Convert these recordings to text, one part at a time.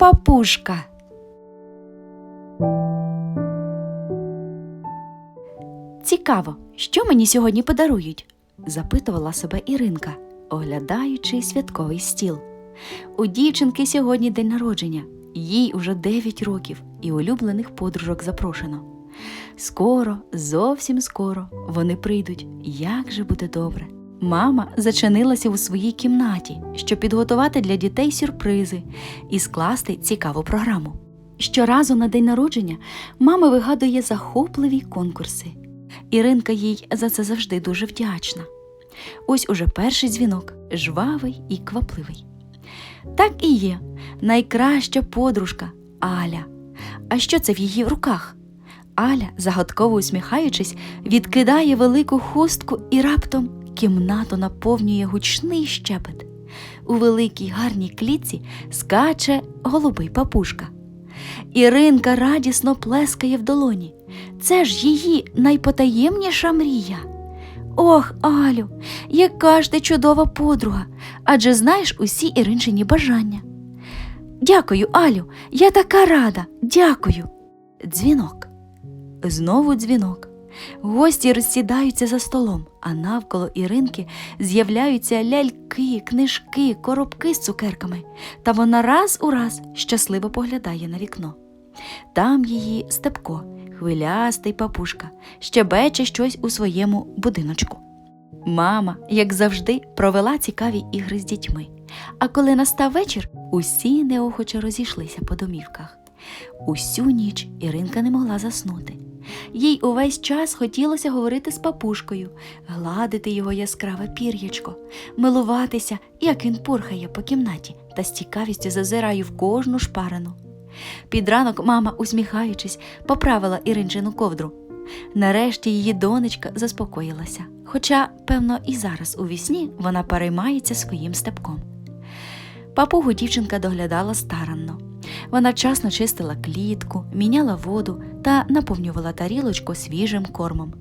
папушка. Цікаво, що мені сьогодні подарують? запитувала себе Іринка, оглядаючи святковий стіл. У дівчинки сьогодні день народження, їй уже 9 років, і улюблених подружок запрошено. Скоро, зовсім скоро вони прийдуть. Як же буде добре. Мама зачинилася у своїй кімнаті, щоб підготувати для дітей сюрпризи і скласти цікаву програму. Щоразу на день народження мама вигадує захопливі конкурси. Іринка їй за це завжди дуже вдячна. Ось уже перший дзвінок жвавий і квапливий. Так і є найкраща подружка Аля. А що це в її руках? Аля, загадково усміхаючись, відкидає велику хустку і раптом кімнату наповнює гучний щепет. У великій гарній клітці скаче голубий папушка. Іринка радісно плескає в долоні. Це ж її найпотаємніша мрія. Ох, Алю, яка ж ти чудова подруга, адже знаєш усі Іринчині бажання. Дякую, Алю, я така рада, дякую. Дзвінок. Знову дзвінок. Гості розсідаються за столом, а навколо Іринки з'являються ляльки, книжки, коробки з цукерками, та вона раз у раз щасливо поглядає на вікно. Там її степко, хвилястий папушка, щебече щось у своєму будиночку. Мама, як завжди, провела цікаві ігри з дітьми. А коли настав вечір, усі неохоче розійшлися по домівках. Усю ніч Іринка не могла заснути. Їй увесь час хотілося говорити з папушкою, гладити його яскраве пір'ячко, милуватися, як він пурхає по кімнаті та з цікавістю зазирає в кожну шпарину. Під ранок мама, усміхаючись, поправила Іринчину ковдру. Нарешті її донечка заспокоїлася, хоча, певно, і зараз у вісні вона переймається своїм степком. Папугу дівчинка доглядала старанно. Вона вчасно чистила клітку, міняла воду та наповнювала тарілочку свіжим кормом.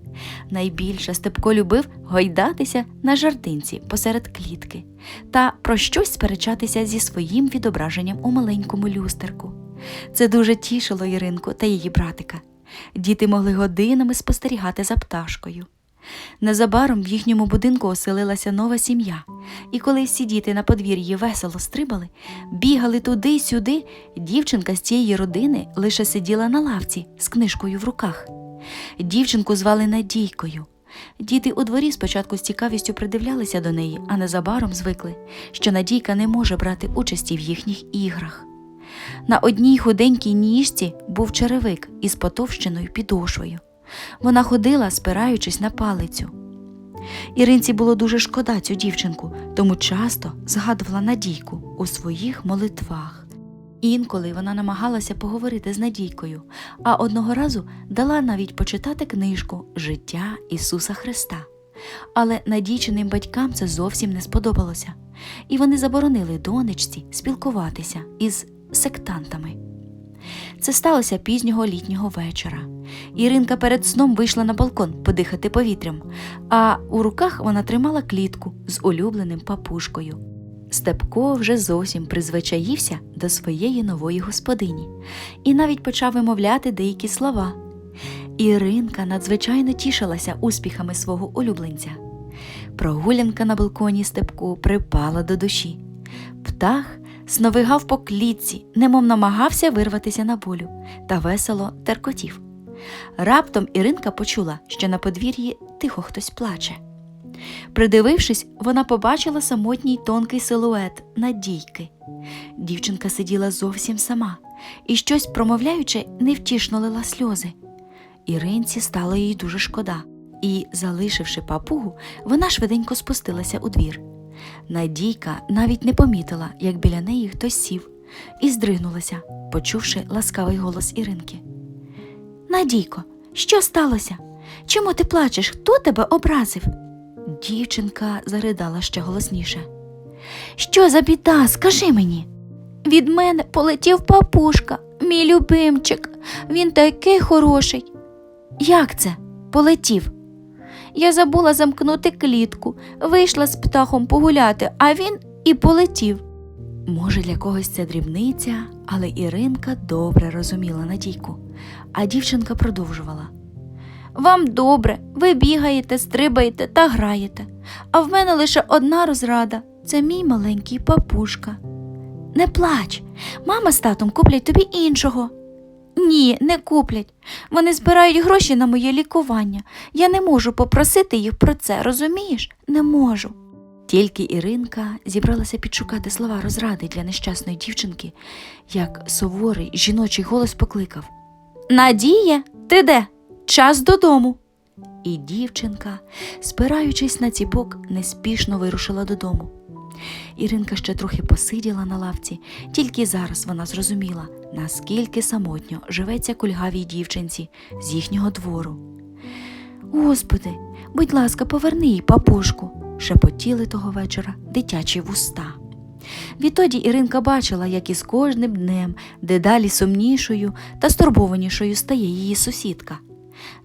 Найбільше Степко любив гойдатися на жартинці посеред клітки та про щось сперечатися зі своїм відображенням у маленькому люстерку. Це дуже тішило Іринку та її братика. Діти могли годинами спостерігати за пташкою. Незабаром в їхньому будинку оселилася нова сім'я, і коли всі діти на подвір'ї весело стрибали, бігали туди й сюди, дівчинка з цієї родини лише сиділа на лавці з книжкою в руках. Дівчинку звали Надійкою. Діти у дворі спочатку з цікавістю придивлялися до неї, а незабаром звикли, що Надійка не може брати участі в їхніх іграх. На одній худенькій ніжці був черевик із потовщеною підошвою. Вона ходила, спираючись на палицю. Іринці було дуже шкода цю дівчинку, тому часто згадувала Надійку у своїх молитвах. Інколи вона намагалася поговорити з Надійкою, а одного разу дала навіть почитати книжку Життя Ісуса Христа. Але надійчиним батькам це зовсім не сподобалося, і вони заборонили донечці спілкуватися із сектантами. Це сталося пізнього літнього вечора. Іринка перед сном вийшла на балкон подихати повітрям, а у руках вона тримала клітку з улюбленим папушкою. Степко вже зовсім призвичаївся до своєї нової господині і навіть почав вимовляти деякі слова. Іринка надзвичайно тішилася успіхами свого улюбленця. Прогулянка на балконі Степку припала до душі. Птах сновигав по клітці, немов намагався вирватися на волю, та весело теркотів. Раптом Іринка почула, що на подвір'ї тихо хтось плаче. Придивившись, вона побачила самотній тонкий силует Надійки. Дівчинка сиділа зовсім сама і, щось промовляючи, невтішно лила сльози. Іринці стало їй дуже шкода, і, залишивши папугу, вона швиденько спустилася у двір. Надійка навіть не помітила, як біля неї хтось сів, і здригнулася, почувши ласкавий голос Іринки. Надійко, що сталося? Чому ти плачеш? Хто тебе образив? Дівчинка заридала ще голосніше. Що за біда? Скажи мені. Від мене полетів папушка, мій любимчик. Він такий хороший. Як це? Полетів? Я забула замкнути клітку, вийшла з птахом погуляти, а він і полетів. Може, для когось це дрібниця, але Іринка добре розуміла Надійку, а дівчинка продовжувала. Вам добре, ви бігаєте, стрибаєте та граєте, а в мене лише одна розрада це мій маленький папушка. Не плач, мама з татом куплять тобі іншого. Ні, не куплять. Вони збирають гроші на моє лікування. Я не можу попросити їх про це, розумієш? Не можу. Тільки Іринка зібралася підшукати слова розради для нещасної дівчинки, як суворий жіночий голос покликав Надія, ти де? Час додому. І дівчинка, спираючись на ціпок, неспішно вирушила додому. Іринка ще трохи посиділа на лавці, тільки зараз вона зрозуміла, наскільки самотньо живеться кульгавій дівчинці з їхнього двору. Господи, будь ласка, поверни їй папушку, шепотіли того вечора дитячі вуста. Відтоді Іринка бачила, як із кожним днем дедалі сумнішою та стурбованішою стає її сусідка.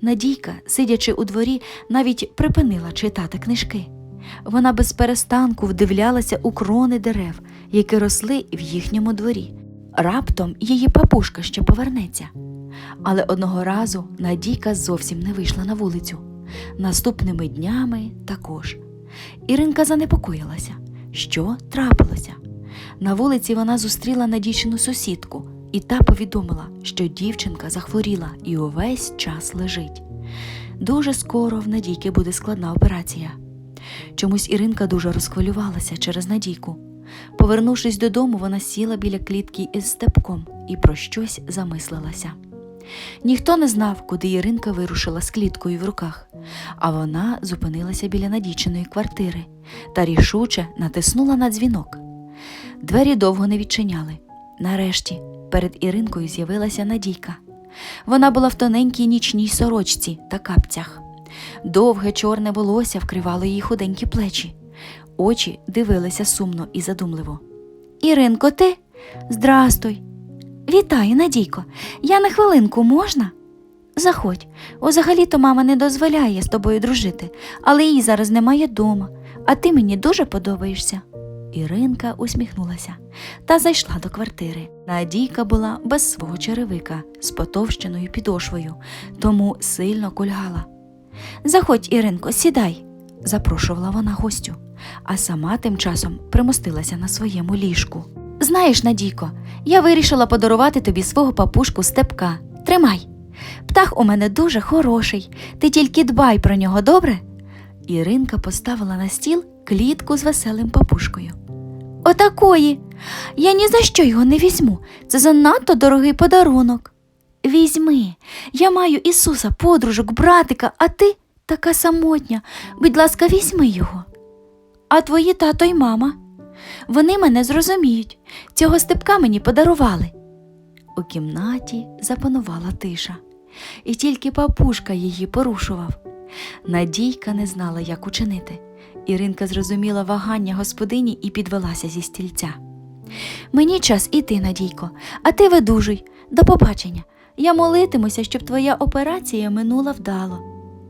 Надійка, сидячи у дворі, навіть припинила читати книжки. Вона без перестанку вдивлялася у крони дерев, які росли в їхньому дворі. Раптом її папушка ще повернеться. Але одного разу Надійка зовсім не вийшла на вулицю. Наступними днями також. Іринка занепокоїлася. Що трапилося? На вулиці вона зустріла надійчину сусідку, і та повідомила, що дівчинка захворіла і увесь час лежить. Дуже скоро в Надійки буде складна операція. Чомусь Іринка дуже розхвилювалася через Надійку. Повернувшись додому, вона сіла біля клітки із степком і про щось замислилася. Ніхто не знав, куди Іринка вирушила з кліткою в руках, а вона зупинилася біля надійчиної квартири та рішуче натиснула на дзвінок. Двері довго не відчиняли. Нарешті перед Іринкою з'явилася Надійка. Вона була в тоненькій нічній сорочці та капцях. Довге чорне волосся вкривало її худенькі плечі. Очі дивилися сумно і задумливо. Іринко, ти? Здрастуй. Вітаю, Надійко. Я на хвилинку можна? Заходь. Взагалі-то мама не дозволяє з тобою дружити, але її зараз немає дома, а ти мені дуже подобаєшся. Іринка усміхнулася та зайшла до квартири. Надійка була без свого черевика з потовщеною підошвою, тому сильно кульгала. Заходь, Іринко, сідай, запрошувала вона гостю, а сама тим часом примостилася на своєму ліжку. Знаєш, Надійко, я вирішила подарувати тобі свого папушку степка. Тримай. Птах у мене дуже хороший, ти тільки дбай про нього, добре? Іринка поставила на стіл клітку з веселим папушкою. Отакої. Я ні за що його не візьму. Це занадто дорогий подарунок. Візьми, я маю Ісуса, подружок, братика, а ти така самотня. Будь ласка, візьми його. А твої тато й мама. Вони мене зрозуміють. Цього степка мені подарували. У кімнаті запанувала тиша, і тільки папушка її порушував. Надійка не знала, як учинити. Іринка зрозуміла вагання господині і підвелася зі стільця. Мені час іти, Надійко, а ти видужуй. До побачення. Я молитимуся, щоб твоя операція минула вдало.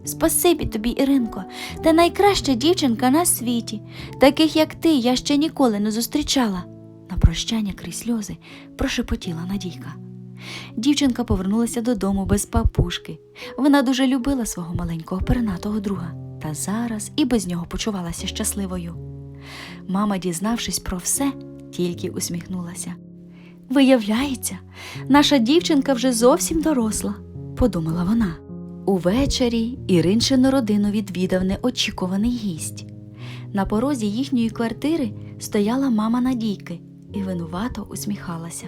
Спасибі тобі, Іринко, ти найкраща дівчинка на світі. Таких, як ти, я ще ніколи не зустрічала. На прощання крізь сльози прошепотіла Надійка. Дівчинка повернулася додому без папушки. Вона дуже любила свого маленького пернатого друга, та зараз і без нього почувалася щасливою. Мама, дізнавшись про все, тільки усміхнулася. Виявляється, наша дівчинка вже зовсім доросла, подумала вона. Увечері Іринчину родину відвідав неочікуваний гість. На порозі їхньої квартири стояла мама Надійки і винувато усміхалася.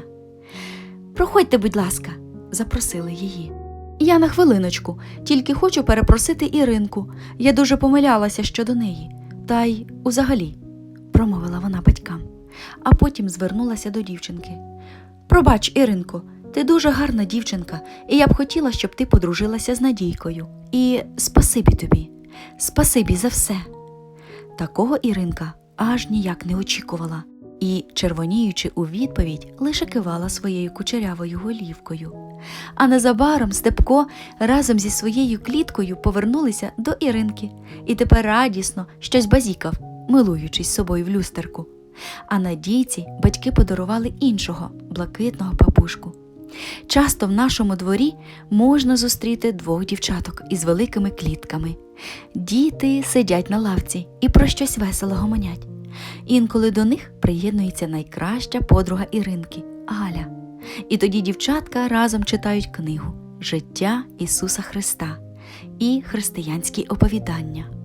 Проходьте, будь ласка, запросили її. Я на хвилиночку, тільки хочу перепросити Іринку. Я дуже помилялася щодо неї. Та й узагалі, промовила вона батькам, а потім звернулася до дівчинки. Пробач, Іринко, ти дуже гарна дівчинка, і я б хотіла, щоб ти подружилася з Надійкою. І спасибі тобі, спасибі за все. Такого Іринка аж ніяк не очікувала і, червоніючи у відповідь, лише кивала своєю кучерявою голівкою. А незабаром Степко разом зі своєю кліткою повернулися до Іринки і тепер радісно щось базікав, милуючись собою в люстерку. А Надійці батьки подарували іншого блакитного папушку. Часто в нашому дворі можна зустріти двох дівчаток із великими клітками. Діти сидять на лавці і про щось весело гомонять. Інколи до них приєднується найкраща подруга Іринки Галя. І тоді дівчатка разом читають книгу Життя Ісуса Христа і християнські оповідання.